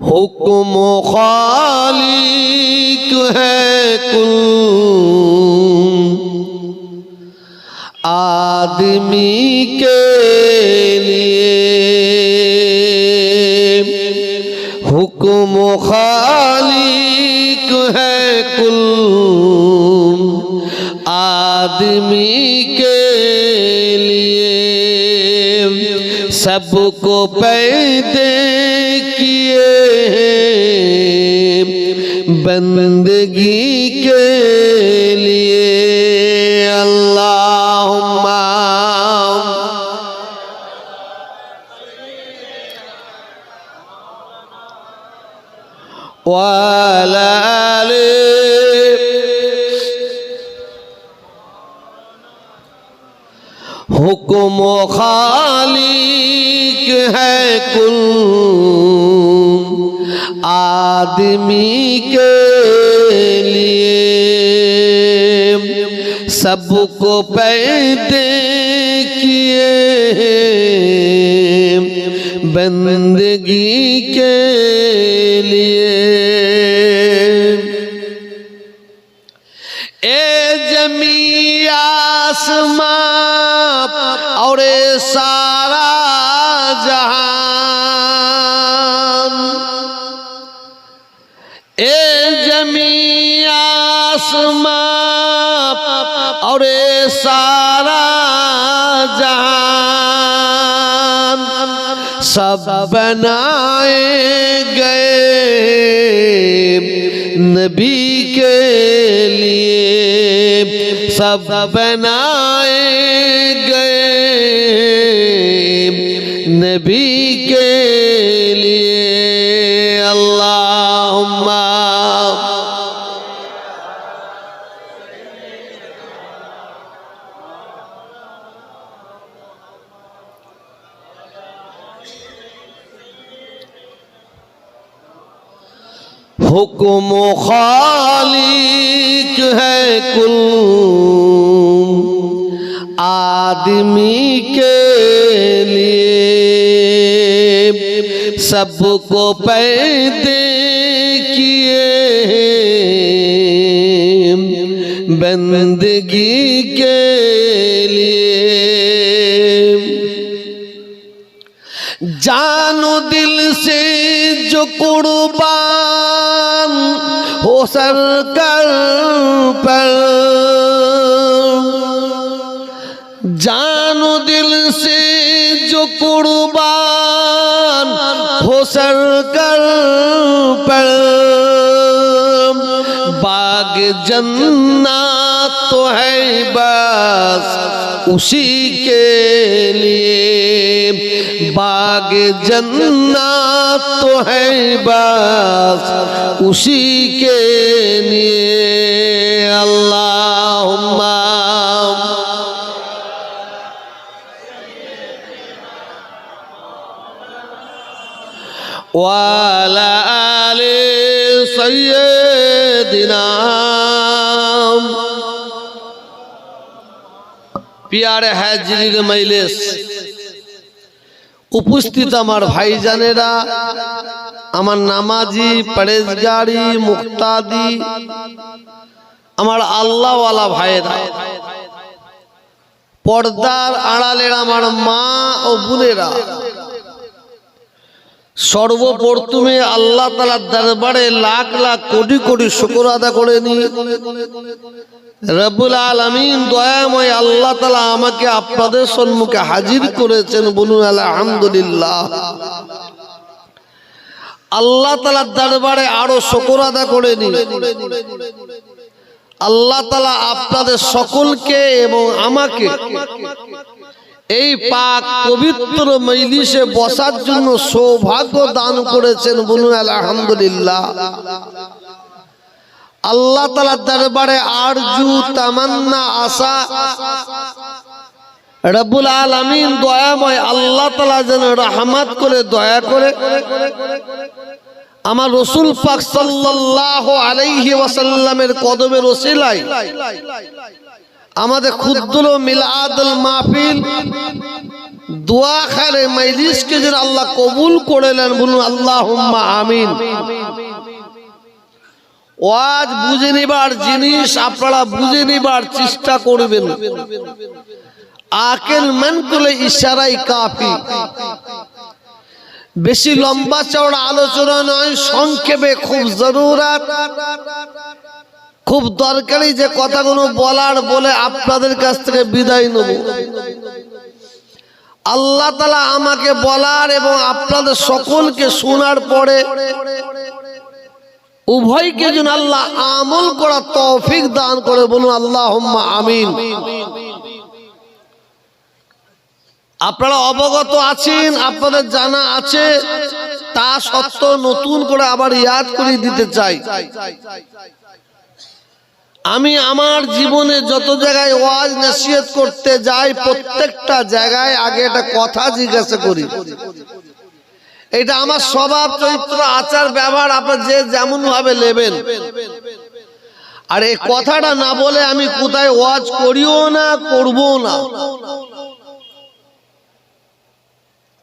حکم خالق ہے کل آدمی کے لیے حکم خالق ہے کل آدمی کے لیے سب کو پیدے بندگی کے لئے اللہم وعلى حکم و خالق ہے کل आदमी के लिए सबको पैदे किए बंदगी के लिए। ए जमी आसमां और ए اے جمی آسمان اور اے سارا جہان، سب بنائے گئے نبی کے لیے، سب بنائے گئے نبی हुक्म खालिक है कुल आदमी के लिए सबको पैदे किए बंदगी के लिए। जानो दिल से जो कुर्बान سرکل پر جان و دل سے جو قربان ہو سرکل پر باغ جنات تو ہے بس उसी के लिए बाग जन्ना तो है बस उसी के लिए अल्लाह वाह পিয়ারে হাজির মাইলেস। উপস্থিত আমার ভাইজানেরা, আমার নামাজি পরেজগারি মুক্তাদি, আমার আল্লাহওয়ালা ভাইয়েরা, পর্দার আড়ালের আমার মা ও বোনেরা সর্বপ্রথমে আল্লাহ তালার দরবারে লাখ লাখ কোটি কোটি শুকর আদা করে নি রবুল আলমিন দয়াময় আল্লাহ তালা আমাকে আপনাদের সম্মুখে হাজির করেছেন বলুন আলহামদুলিল্লাহ। আল্লাহ তালার দরবারে আরও শুকর আদা করে নি আল্লাহ তালা আপনাদের সকলকে এবং আমাকে এই পাক পবিত্র মজলিসে বসার জন্য সৌভাগ্য দান করেছেন বলুন আলহামদুলিল্লাহ। আল্লাহ তালার দরবারে আরজু তামান্না আশা। রব্বুল আলমিন দয়াময় আল্লাহ তালা যেন রহমত করে, দয়া করে। আমার রসুল পাক সাল্লাহ আলাইহি ওয়াসাল্লামের কদমের ওসিলাই আমাদের ক্ষুদ্র মিলাদুল মাহফিল। দোয়া খারে মাইলিশকে যেন আল্লাহ কবুল করে নেন বলুন আল্লাহ আমিন। ওয়াজ বুঝে নিবার জিনিস আপনারা বুঝে নিবার চেষ্টা করবেন। আকেল মান করলে ইশারাই কাফি। বেশি লম্বা চওড়া আলোচনা নয় সংক্ষেপে খুব জরুরাত। খুব দরকারি যে কথাগুলো বলার বলে আপনাদের কাছ থেকে বিদায় নেব। আল্লাহ তালা আমাকে বলার এবং আপনাদের সকলকে শোনার পরে উভয়কে যেন আল্লাহ আমল করা তৌফিক দান করে বলুন আল্লাহ আমিন। আপনারা অবগত আছেন, আপনাদের জানা আছে, তা সত্ত্বেও নতুন করে আবার ইয়াদ করে দিতে চাই। আমি আমার জীবনে যত জায়গায় ওয়াজ নসিহত করতে যাই, প্রত্যেকটা জায়গায় আগে একটা কথা জিজ্ঞাসা করি। এটা আমার স্বভাব, চরিত্র, আচার, ব্যবহার আপনার যে যেমন ভাবে নেবেন। আর এই কথাটা না বলে আমি কোথায় ওয়াজ করিও না করব না।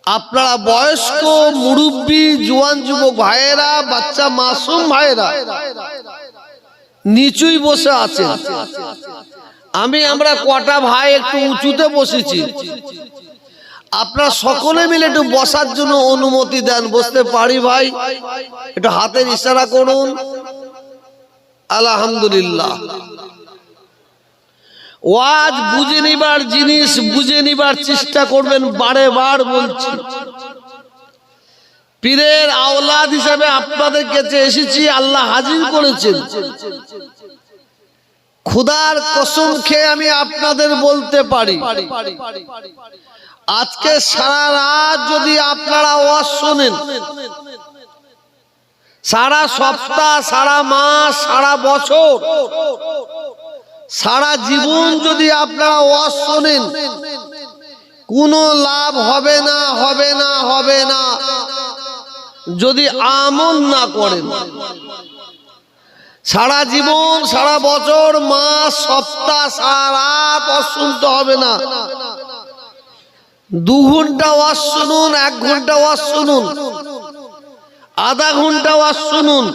আপনারা বয়স্ক, মুরব্বী, জোয়ান যুবক ভাইয়েরা, বাচ্চা মাসুম ভাইয়েরা নিচুই বসে আছেন আমি, আমরা কটা ভাই একটু উঁচুতে বসেছি। আপনারা সকলে মিলে একটু বসার জন্য অনুমতি দেন। বসতে পারি ভাই। একটু হাতের ইশারা করুন। আলহামদুলিল্লাহ। ওয়াজ বুঝে নিবার জিনিস, বুঝে নিবার চেষ্টা করবেন। বারে বার বলছি। পীরের আওলাদ হিসাবে আপনাদের কাছে এসেছি, আল্লাহ হাজির করেছেন। খুদার কসম খেয়ে আমি আপনাদের বলতে পারি। আজকে সারা রাত যদি আপনারা ওয়াজ শোনেন, সারা সপ্তাহ, সারা মাস, সারা বছর, সারা জীবন যদি আপনারা ওয়াজ শোনেন, কোনো লাভ হবে না হবে না হবে না। যদি আমল না করেন, সারা জীবন, সারা বছর, মাস, সপ্তাহ, সারা শুনতে হবে না। দু ঘণ্টা ওয়াজ শুনুন, এক ঘণ্টা ওয়াজ শুনুন, আধা ঘণ্টা ওয়াজ শুনুন,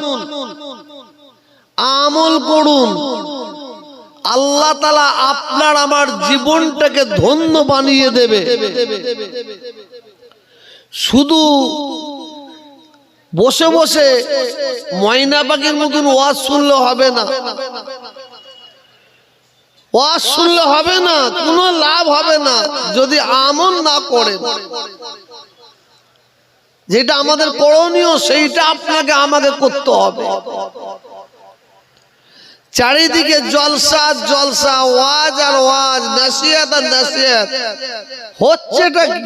আমল করুন। আল্লাহ তালা আপনার আমার জীবনটাকে ধন্য বানিয়ে দেবে। শুধু বসে বসে ময়না পাখির মতন ওয়াজ শুনলে হবে না। ওয়াজ শুনলে হবে না, কোনো লাভ হবে না, যদি আমল না করেন। যেটা আমাদের করণীয়, সেইটা আপনাকে আমাকে করতে হবে। চারিদিকে জলসা জলসা, ওয়াজ আর ওয়াজ নাসিয়াত আর নাসিয়াত হচ্ছেটা কি?